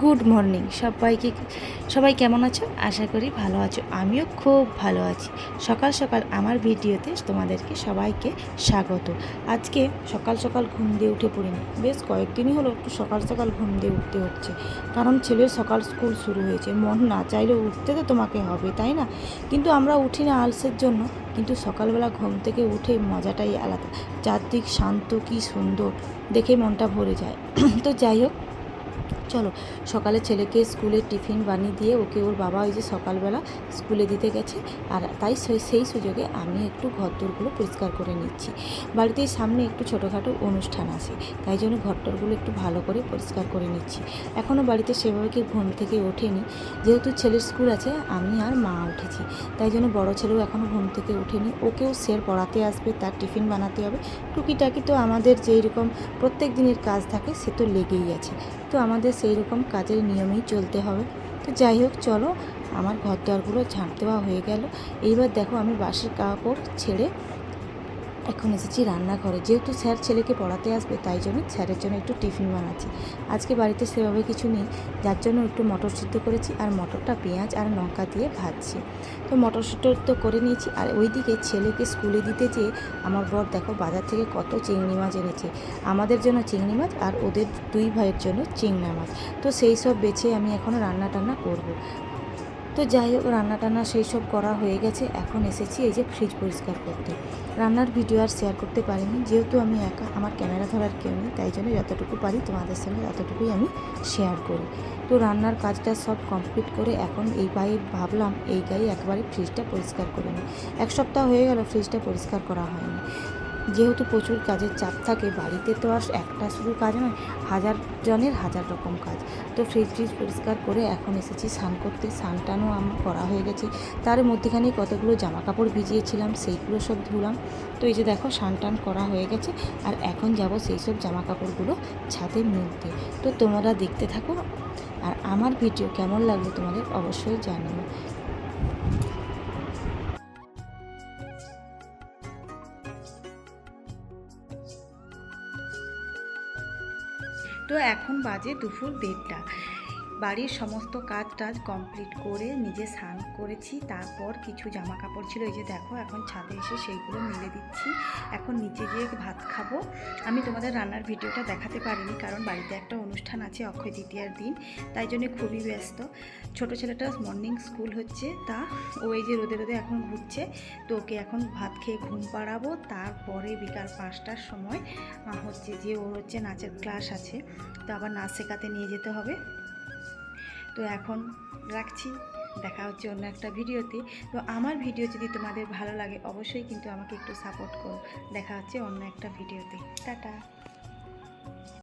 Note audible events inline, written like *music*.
Good morning. সবাইকে সবাই কেমন আছো? আশা করি ভালো আছো। আমিও খুব ভালো আছি। সকাল সকাল আমার ভিডিওতে তোমাদেরকে সবাইকে স্বাগত। আজকে সকাল সকাল ঘুম দিয়ে উঠে পড়িনি। বেশ কয়েকদিনই হলো একটু সকাল সকাল ঘুম দিয়ে উঠতে হচ্ছে। কারণ ছেলের সকাল স্কুল শুরু হয়েছে। মন না চাইলেও উঠতে তো তোমাকে হবে, তাই না? কিন্তু আমরা উঠি না আলসের জন্য। কিন্তু সকালবেলা ঘুম থেকে উঠে মজাটাই আলাদা। চারদিক শান্ত কি সুন্দর। দেখে মনটা ভরে যায়। *clears throat* তো যাই হোক চলো, সকালে ছেলেকে স্কুলে টিফিন বানিয়ে দিয়ে ওকে ওর বাবা ওই যে সকালবেলা স্কুলে দিতে গেছে আর তাই সেই সুযোগে আমি একটু ঘরদোরগুলো পরিষ্কার করে নিচ্ছি। বাড়িতে সামনে একটু ছোটোখাটো অনুষ্ঠান আছে, তাই জন্য ঘর ঘরটরগুলো একটু ভালো করে পরিষ্কার করে নিচ্ছি। এখনও বাড়িতে সেভাবে কি ঘুম থেকে ওঠেনি। যেহেতু ছেলের স্কুল আছে, আমি আর মা উঠেছি, তাই জন্য বড় ছেলেও এখনও ঘুম থেকে ওঠেনি। ওকেও স্যার পড়াতে আসবে, তার টিফিন বানাতে হবে। টুকিটাকি তো আমাদের যেই রকম প্রত্যেক দিনের কাজ থাকে, সে তো লেগেই আছে। তো আমাদের সেই রকম কাজের নিয়মেই চলতে হবে। তো যাই হোক, চলো, আমার ঘর দোয়ারগুলো ঝাঁট দেওয়া হয়ে গেল। এইবার দেখো, আমি বাসের কাপড় ছেড়ে এখন এসেছি রান্নাঘরে। যেহেতু স্যার ছেলেকে পড়াতে আসবে, তাই জন্য স্যারের জন্য একটু টিফিন বানাচ্ছি। আজকে বাড়িতে সেভাবে কিছু নেই, যার জন্য একটু মটর সিদ্ধ করেছি আর মটরটা পেঁয়াজ আর লঙ্কা দিয়ে ভাজছি। তো মটর সিদ্ধ তো করে নিয়েছি, আর ওইদিকে ছেলেকে স্কুলে দিতে যেয়ে আমার বর দেখো বাজার থেকে কত চিংড়ি মাছ এনেছে। আমাদের জন্য চিংড়ি মাছ আর ওদের দুই ভাইয়ের জন্য চিংড়া মাছ। তো সেই সব বেছে আমি এখনও রান্না টান্না করব। তো যাই হোক রান্না টান্না সেই সব করা হয়ে গেছে। এখন এসেছি এই যে ফ্রিজ পরিষ্কার করতে। রান্নার ভিডিও আর শেয়ার করতে পারিনি। যেহেতু আমি একা, আমার ক্যামেরা ধরার কেউ নেই, তাই জন্য যতটুকু পারি তোমাদের সঙ্গে ততটুকুই আমি শেয়ার করি। তো রান্নার কাজটা সব কমপ্লিট করে এখন এই পায়ে ভাবলাম, এই গায়ে একবারে ফ্রিজটা পরিষ্কার করে নিই। এক সপ্তাহ হয়ে গেল ফ্রিজটা পরিষ্কার করা হয়নি। যেহেতু প্রচুর কাজের চাপ থাকে, বাড়িতে তো আর একটা শুধু কাজ নয়, হাজার জনের হাজার রকম কাজ। তো ফ্রিজ ফ্রিজ পরিষ্কার করে এখন এসেছি স্নান করতে। স্নান টানও আমার করা হয়ে গেছে। তার মধ্যেখানে কতগুলো জামা কাপড় ভিজিয়েছিলাম, সেইগুলো সব ধুলাম। তো এই যে দেখো, স্নান টান করা হয়ে গেছে আর এখন যাব সেই সব জামা কাপড়গুলো ছাদে মিলতে তো তোমরা দেখতে থাকো আর আমার ভিডিও কেমন লাগল তোমাদের অবশ্যই জানিও। তো এখন বাজে দুপুর দেড়টা। বাড়ির সমস্ত কাজ টাজ কমপ্লিট করে নিজে স্নান করেছি, তারপর কিছু জামা কাপড় ছিল, এই যে দেখো এখন ছাদে এসে সেইগুলো মেলে দিচ্ছি। এখন নিচে গিয়ে ভাত খাব। আমি তোমাদের রান্নার ভিডিওটা দেখাতে পারিনি, কারণ বাড়িতে একটা অনুষ্ঠান আছে অক্ষয় তৃতীয়ার দিন, তাই জন্য খুবই ব্যস্ত। ছোট ছেলেটা মর্নিং স্কুল হচ্ছে, তা ও এই যে রোদে রোদে এখন ঘুরছে, তো ওকে এখন ভাত খেয়ে ঘুম পাড়াবো। তারপরে বিকাল পাঁচটার সময় হচ্ছে যে ওর হচ্ছে নাচের ক্লাস আছে, তো আবার নাচ শেখাতে নিয়ে যেতে হবে। তো এখন রাখছি। দেখা হচ্ছে অন্য একটা ভিডিওতে। তো আমার ভিডিও যদি তোমাদের ভালো লাগে, অবশ্যই কিন্তু আমাকে একটু সাপোর্ট করো। দেখা হচ্ছে অন্য একটা ভিডিওতে। টাটা।